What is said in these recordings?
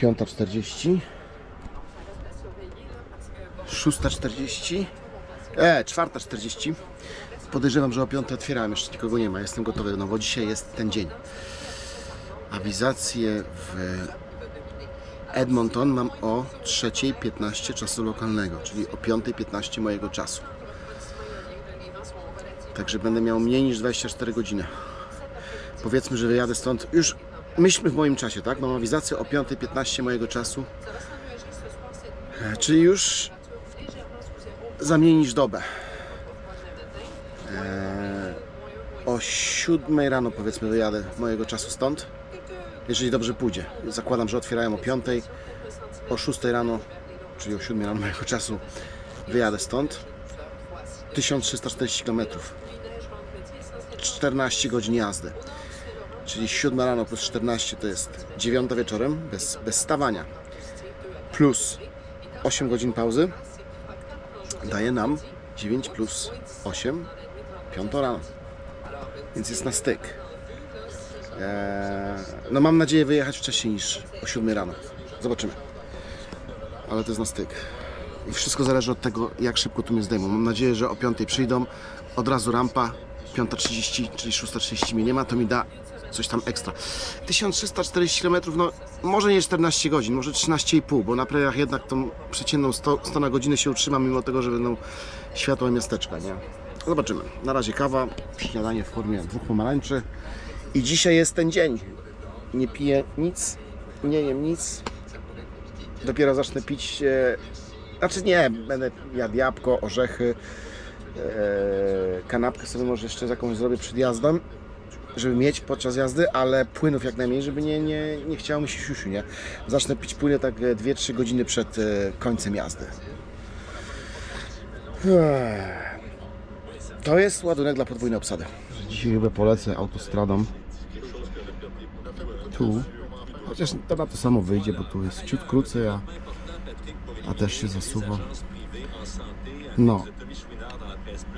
5.40 6.40 E, 4.40 Podejrzewam, że o 5 otwierałem, jeszcze nikogo nie ma, jestem gotowy, no bo dzisiaj jest ten dzień. Awizację w Edmonton mam o 3.15 czasu lokalnego, czyli o 5.15 mojego czasu. Także będę miał mniej niż 24 godziny. Powiedzmy, że wyjadę stąd już myślmy w moim czasie, tak? Mam awizację o 5.15 mojego czasu. E, Czyli już za mniej niż dobę. E, O 7 rano powiedzmy wyjadę mojego czasu stąd. Jeżeli dobrze pójdzie. Zakładam, że otwierają o 5. O 6 rano, czyli o 7 rano mojego czasu wyjadę stąd. 1340 km. 14 godzin jazdy. Czyli 7 rano plus 14 to jest 9 wieczorem, bez, bez stawania. Plus 8 godzin pauzy daje nam 9 plus 8, 5 rano. Więc jest na styk. Eee, no mam nadzieję wyjechać wcześniej niż o 7 rano. Zobaczymy. Ale to jest na styk. I wszystko zależy od tego, jak szybko tu mnie zdejmą. Mam nadzieję, że o 5 przyjdą, od razu rampa, 5.30, czyli 6.30 mnie nie ma, to mi da coś tam ekstra. 1340 km, no może nie 14 godzin, może 13,5, bo na prejach jednak tą przeciętną 100, 100 na godzinę się utrzyma, mimo tego, że będą światła miasteczka, nie? Zobaczymy. Na razie kawa, śniadanie w formie dwóch pomarańczy. I dzisiaj jest ten dzień. Nie piję nic, nie jem nic. Dopiero zacznę pić. E, znaczy nie, będę jadł jabłko, orzechy. E, kanapkę sobie może jeszcze jakąś zrobię przed jazdą, żeby mieć podczas jazdy, ale płynów jak najmniej, żeby nie, nie, nie chciało mi się siusiu, nie? Zacznę pić płyny tak e, 2-3 godziny przed e, końcem jazdy. To jest ładunek dla podwójnej obsady. Dzisiaj chyba polecę autostradą. Tu. Chociaż to na to samo wyjdzie, bo tu jest ciut krócej, a, a też się zasuwa. No.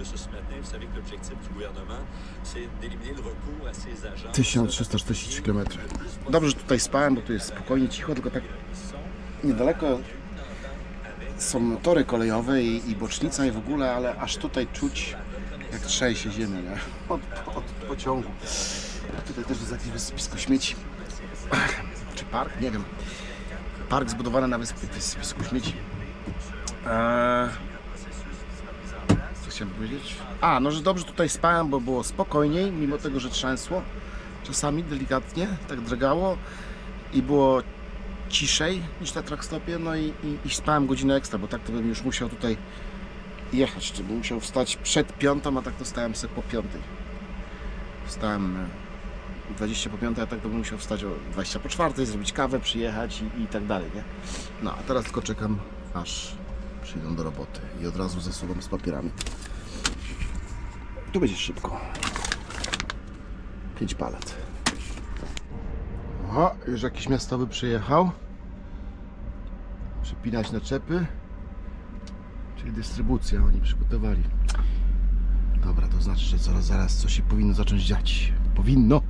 Vous savez que l'objectif du gouvernement, c'est d'éliminer le recours à ces agents. 1343 km. Dobrze, że tutaj spałem, bo tu jest spokojnie, cicho, tylko tak niedaleko są tory kolejowe i, i bocznica i w ogóle, ale aż tutaj czuć jak trzęsie się ziemię, nie? Od, od pociągu. Tutaj też jest jakieś wysypisko śmieci. Czy park? Nie wiem. Park zbudowany na wysyp- wysypisku śmieci. Eee... Chciałem powiedzieć? A, no, że dobrze tutaj spałem, bo było spokojniej, mimo tego, że trzęsło. Czasami delikatnie, tak drgało i było ciszej niż na trackstopie, no i, i, i spałem godzinę ekstra, bo tak to bym już musiał tutaj jechać, czy bym musiał wstać przed piątą, a tak to stałem sobie po piątej. Wstałem e, 20 po piątej, a tak to bym musiał wstać o 20 po czwartej, zrobić kawę, przyjechać i, i tak dalej, nie? No, a teraz tylko czekam, aż przyjdą do roboty i od razu zasuwam z papierami. Tu będzie szybko. 5 palet. Oho, już jakiś miastowy przyjechał. Przypinać naczepy. Czyli dystrybucja oni przygotowali. Dobra, to znaczy, że zaraz, zaraz coś się powinno zacząć dziać. Powinno.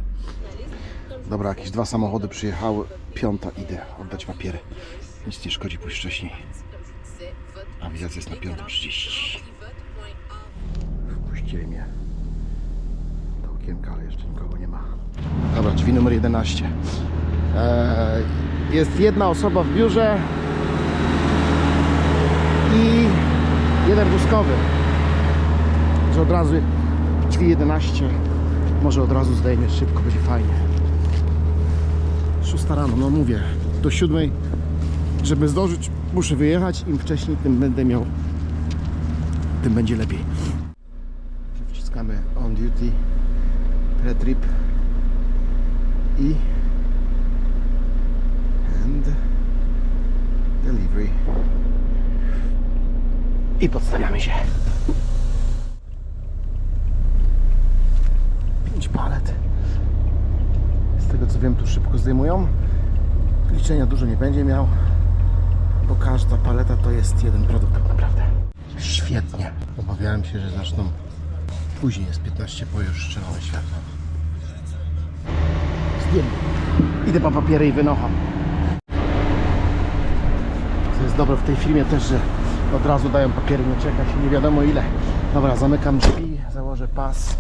Dobra, jakieś dwa samochody przyjechały. Piąta idę oddać papiery. Nic nie szkodzi pójść wcześniej. Awizacja jest na 5.30. Wpuścili mnie do okienka, ale jeszcze nikogo nie ma. Dobra, drzwi numer 11. Eee, jest jedna osoba w biurze i jeden wózkowy. Że od razu drzwi 11. Może od razu zdejmie szybko, będzie fajnie. 6 rano, no mówię, do 7 żeby zdążyć, muszę wyjechać. Im wcześniej, tym będę miał, tym będzie lepiej. Wciskamy on duty, pre-trip i and delivery. I podstawiamy się. 5 palet. Z tego co wiem, tu szybko zdejmują. Liczenia dużo nie będzie miał, bo każda paleta to jest jeden produkt tak naprawdę. Świetnie. Obawiałem się, że zaczną później, jest 15 po już czerwone światło. Zdjęty. Idę po papiery i wynocham. To jest dobre w tej firmie też, że od razu dają papiery, nie czekać, nie wiadomo ile. Dobra, zamykam drzwi, założę pas.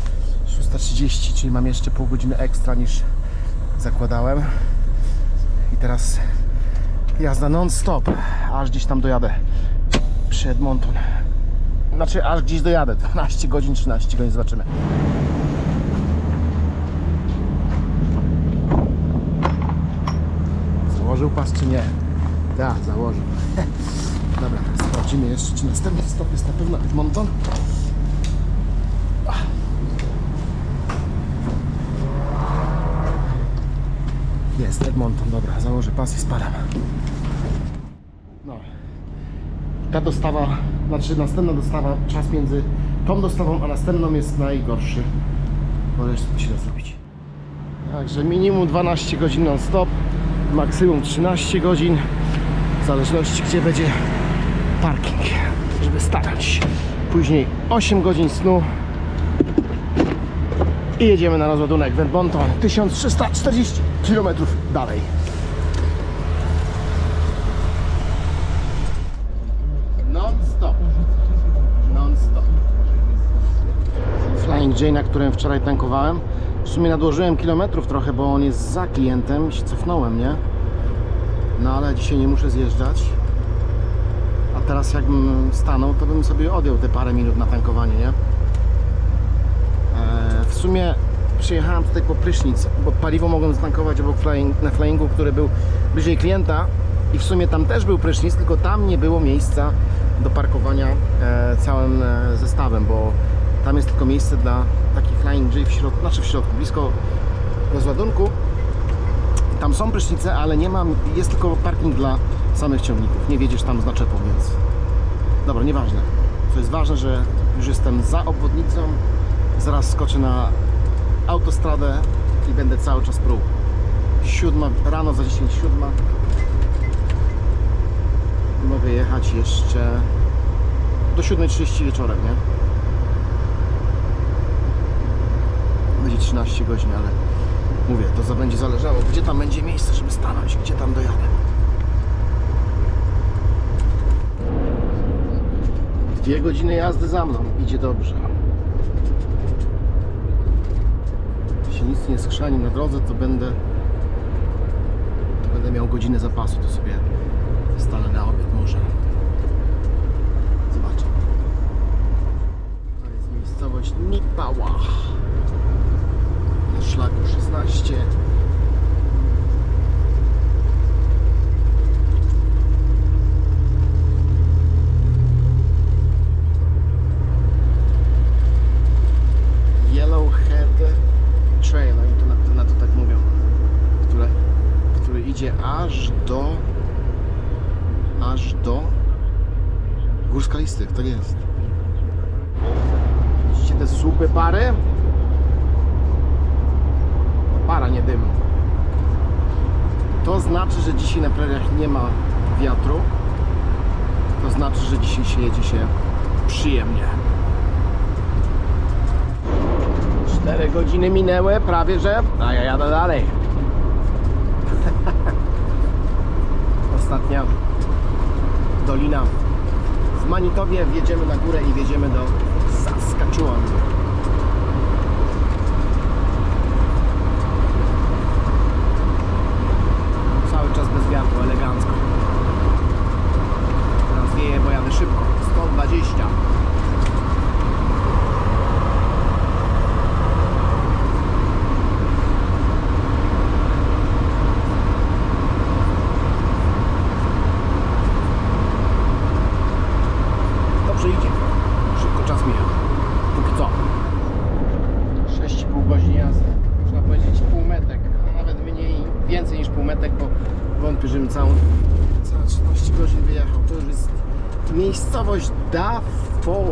6.30, czyli mam jeszcze pół godziny ekstra niż zakładałem. I teraz jazda non-stop, aż gdzieś tam dojadę przy Edmonton. Znaczy, aż gdzieś dojadę. 12 godzin, 13 godzin, zobaczymy. Założył pas czy nie? Tak, założył. Dobra, sprawdzimy jeszcze, czy następny stop jest na pewno Edmonton. Jest Edmonton, dobra, założę pas i spadam. No. Ta dostawa, znaczy następna dostawa, czas między tą dostawą a następną jest najgorszy. Bo resztę się da zrobić. Także minimum 12 godzin non stop, maksimum 13 godzin, w zależności gdzie będzie parking, żeby stanąć. Później 8 godzin snu i jedziemy na rozładunek w Edmonton 1340 km dalej. Non-stop. Non-stop. Flying J, na którym wczoraj tankowałem. W sumie nadłożyłem kilometrów trochę, bo on jest za klientem i się cofnąłem, nie? No ale dzisiaj nie muszę zjeżdżać. A teraz jakbym stanął, to bym sobie odjął te parę minut na tankowanie, nie? Eee, w sumie przyjechałem tutaj po prysznic, bo paliwo mogłem zatankować obok flying, na flyingu, który był bliżej klienta i w sumie tam też był prysznic, tylko tam nie było miejsca do parkowania e, całym e, zestawem, bo tam jest tylko miejsce dla takich flying J w środku, znaczy w środku, blisko rozładunku. Tam są prysznice, ale nie ma, jest tylko parking dla samych ciągników. Nie wiedziesz tam z naczepą, więc dobra, nieważne. Co jest ważne, że już jestem za obwodnicą, zaraz skoczę na autostradę i będę cały czas pruł. Siódma, rano za 10 siódma. Mogę jechać jeszcze do 7.30 wieczorem, nie? Będzie 13 godzin, ale mówię, to będzie zależało, gdzie tam będzie miejsce, żeby stanąć, gdzie tam dojadę. Dwie godziny jazdy za mną, idzie dobrze. Jeśli nic nie skrzani na drodze, to będę to będę miał godzinę zapasu, to sobie stanę na obiad może. Zobaczę. To jest miejscowość Nipała. Na szlaku 16. Yellowhead Trail, oni to na, to na to tak mówią, które, który idzie aż do aż do skalistych, tak jest. Widzicie te słupy pary? Para, nie dym. To znaczy, że dzisiaj na preriach nie ma wiatru. To znaczy, że dzisiaj się jedzie się przyjemnie. 4 godziny minęły, prawie że, a ja jadę dalej. Ostatnia dolina. W Manitowie wjedziemy na górę i wjedziemy do Saskatchewan. Cały czas bez wiatru, elegancko. Teraz wieje, bo jadę szybko. 120. Dobrze idzie. Szybko czas mija. Póki co. 6,5 godzin jazdy. Trzeba powiedzieć półmetek, a nawet mniej, więcej niż półmetek, bo wątpię, żebym całą, całe 13 godzin wyjechał. To już jest miejscowość Dafo.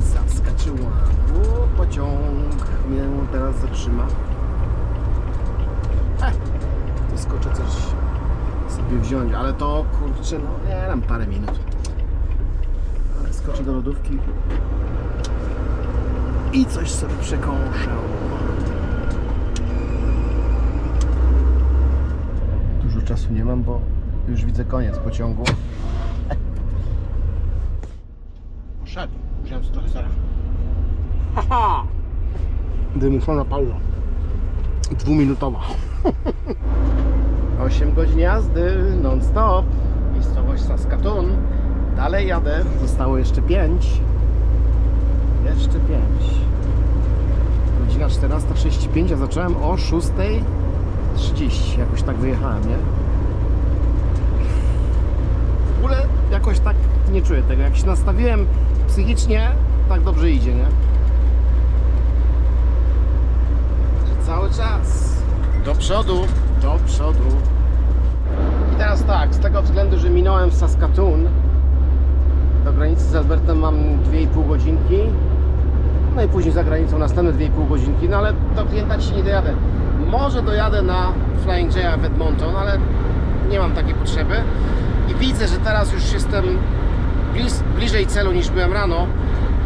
Saskatchewan. O, pociąg mnie teraz zatrzyma. E, to skoczę coś sobie wziąć, ale to kurczę, no nie dam parę minut. Ale skoczę do lodówki i coś sobie przekąszę. Dużo czasu nie mam, bo Już widzę koniec pociągu. Wziąłem trochę sera. Haha! Wymuszona pauza. Dwuminutowa. 8 godzin jazdy non-stop. Miejscowość Saskatoon. Dalej jadę. Zostało jeszcze 5. Jeszcze 5. Godzina 14.35, a zacząłem o 6.30. Jakoś tak wyjechałem, nie? W ogóle jakoś tak nie czuję tego. Jak się nastawiłem psychicznie, tak dobrze idzie, nie? Że cały czas do przodu, do przodu. I teraz tak, z tego względu, że minąłem Saskatoon, do granicy z Albertem mam 2,5 godzinki. No i później za granicą następne 2,5 godzinki, no ale do klienta dzisiaj nie dojadę. Może dojadę na Flying J w Edmonton, ale nie mam takiej potrzeby. I widzę, że teraz już jestem bliżej celu niż byłem rano.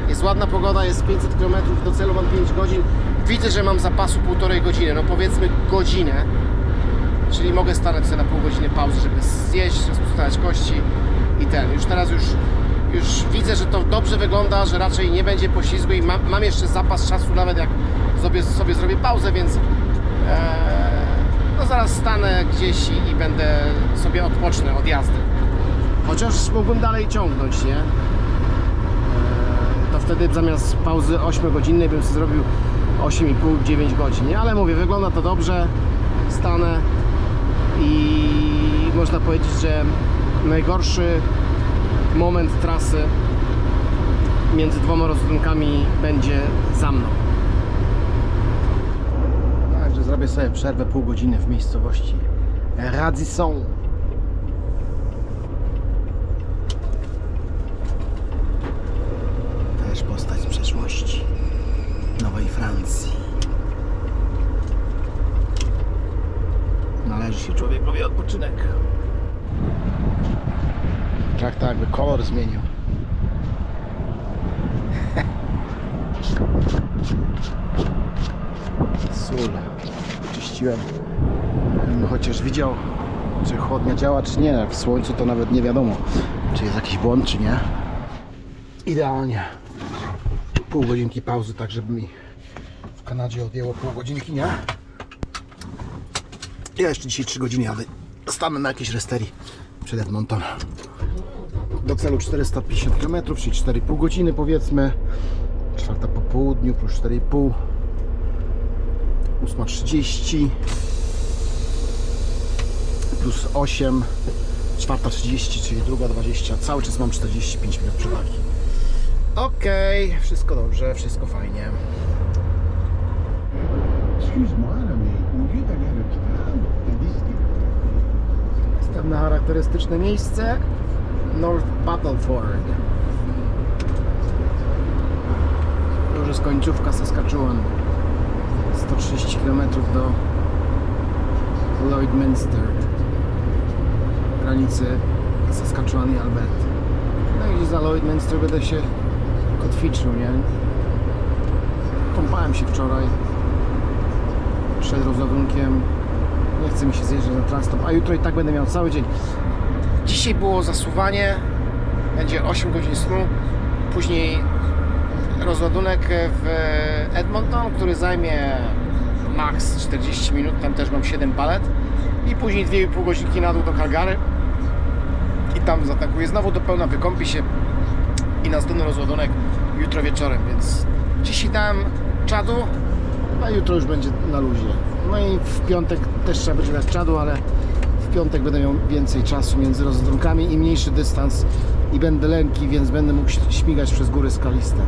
Jest ładna pogoda, jest 500 km do celu, mam 5 godzin. Widzę, że mam zapasu półtorej godziny, no powiedzmy godzinę. Czyli mogę stanąć sobie na pół godziny pauzy, żeby zjeść, rozpustować kości i ten. Już teraz już, już widzę, że to dobrze wygląda, że raczej nie będzie poślizgu i mam, mam jeszcze zapas czasu, nawet jak sobie, sobie zrobię pauzę, więc e, no zaraz stanę gdzieś i, i będę sobie odpocznę od jazdy. Chociaż mógłbym dalej ciągnąć, nie? E, to wtedy zamiast pauzy 8 godzinnej bym sobie zrobił 8,5-9 godzin, nie? Ale mówię, wygląda to dobrze, stanę i można powiedzieć, że najgorszy moment trasy między dwoma rozładunkami będzie za mną. Także zrobię sobie przerwę pół godziny w miejscowości Radisson. Odpoczynek. Tak, tak, by kolor zmienił. Sól. Czyściłem. Chociaż widział, czy chłodnia działa, czy nie. W słońcu to nawet nie wiadomo, czy jest jakiś błąd, czy nie. Idealnie. Pół godzinki pauzy, tak żeby mi w Kanadzie odjęło pół godzinki, nie? Ja jeszcze dzisiaj 3 godziny jadę. Stanę na jakiejś resterii przed Edmonton. Do celu 450 km, czyli 4,5 godziny powiedzmy. Czwarta po południu plus 4,5. 8.30 plus 8. Czwarta 30, czyli druga 20. Cały czas mam 45 minut przewagi. Okej, wszystko dobrze, wszystko fajnie. Excuse-moi, là, Charakterystyczne miejsce North Battleford. To już jest końcówka Saskatchewan. 130 km do Lloydminster. Granicy Saskatchewan i Alberty. No i za Lloydminster będę się kotwiczył, nie? Kąpałem się wczoraj przed rozładunkiem. Nie chce mi się zjeżdżać na transtop, a jutro i tak będę miał cały dzień. Dzisiaj było zasuwanie, będzie 8 godzin snu, później rozładunek w Edmonton, który zajmie max 40 minut, tam też mam 7 palet i później 2,5 godzinki na dół do Calgary. I tam zatankuję znowu do pełna, wykąpi się i następny rozładunek jutro wieczorem, więc dzisiaj dałem czadu, a jutro już będzie na luzie. No i w piątek też trzeba będzie dać czadu, ale w piątek będę miał więcej czasu między rozładunkami i mniejszy dystans i będę lęki, więc będę mógł śmigać przez góry skaliste.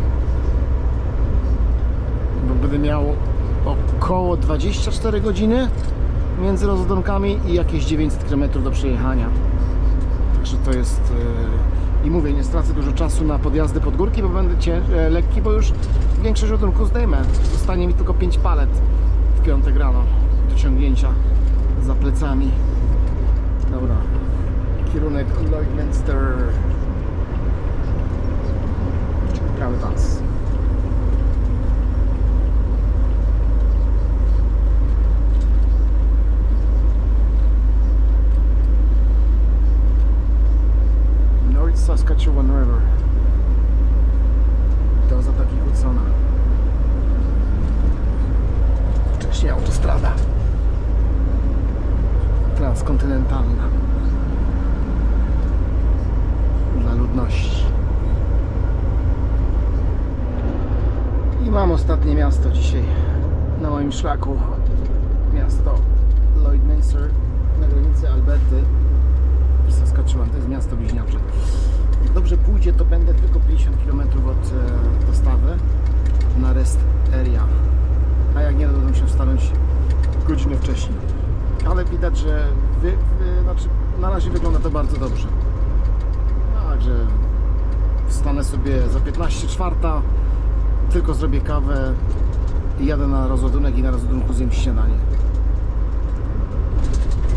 Bo będę miał około 24 godziny między rozładunkami i jakieś 900 km do przejechania. Także to jest... yy, I mówię, nie stracę dużo czasu na podjazdy pod górki, bo będę e, lekki, bo już większość ładunku zdejmę. Zostanie mi tylko 5 palet w piątek rano do ciągnięcia za plecami. Dobra. Kierunek Lloydminster. Czyli prawy pas. Saskatchewan River. Do Zatoki Hudsona. Wcześniej autostrada. Transkontynentalna. Dla ludności. I mam ostatnie miasto dzisiaj na moim szlaku. Miasto Lloydminster na granicy Alberty i Saskatchewan. To jest miasto bliźniacze. Jak dobrze pójdzie, to będę tylko 50 km od e, dostawy na rest area. A jak nie, to będę musiał stanąć godzinę wcześniej. Ale widać, że wy, wy, znaczy, na razie wygląda to bardzo dobrze. Także wstanę sobie za 15 czwarta, tylko zrobię kawę i jadę na rozładunek i na rozładunku zjem śniadanie.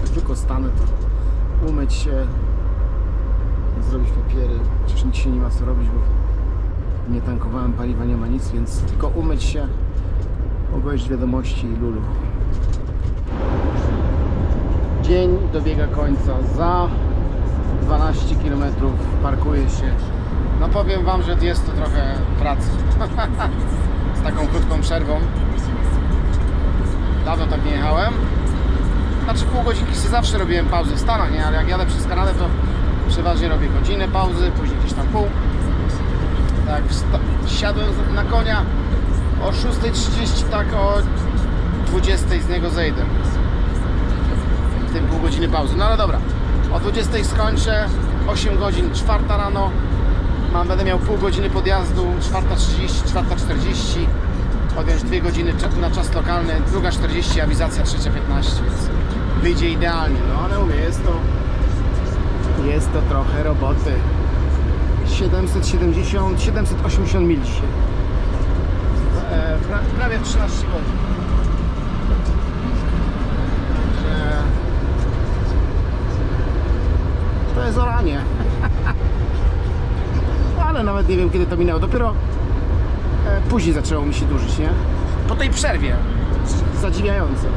Jak tylko stanę, to umyć się, zrobić papiery. Przecież nic się nie ma co robić, bo nie tankowałem paliwa, nie ma nic, więc tylko umyć się, obejrzeć wiadomości i lulu. Dzień dobiega końca. Za 12 km parkuję się. No powiem Wam, że jest to trochę pracy. Z taką krótką przerwą. Dawno tak nie jechałem. Znaczy pół godzinki sobie zawsze robiłem pauzę w Stanach, nie? Ale jak jadę przez Kanadę, to przeważnie robię godzinę pauzy, później gdzieś tam pół. Tak, siadłem na konia o 6.30, tak o 20.00 z niego zejdę. W tym pół godziny pauzy. No ale dobra, o 20.00 skończę, 8 godzin, 4 rano. Mam, będę miał pół godziny podjazdu, 4.30, 4.40. Odjąć 2 godziny na czas lokalny, druga 40, awizacja 3.15, więc wyjdzie idealnie. No ale mówię, jest to jest to trochę roboty. 770, 780 mil dzisiaj. E, pra, prawie 13 godzin. Także to jest oranie. Ale nawet nie wiem kiedy to minęło. Dopiero e, później zaczęło mi się dłużyć, nie? Po tej przerwie. Zadziwiające.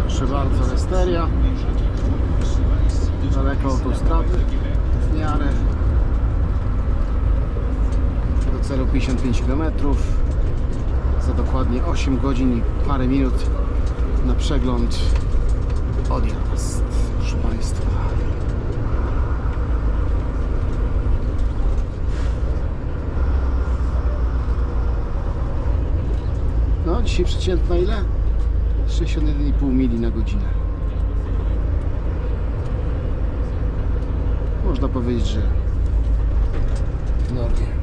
Proszę bardzo, Westeria. Daleko autostrady. W miarę. Do celu 55 km. Za dokładnie 8 godzin i parę minut na przegląd odjazd. Proszę Państwa. No, dzisiaj przeciętna ile? 61,5 mili na godzinę. Można powiedzieć, że w normie.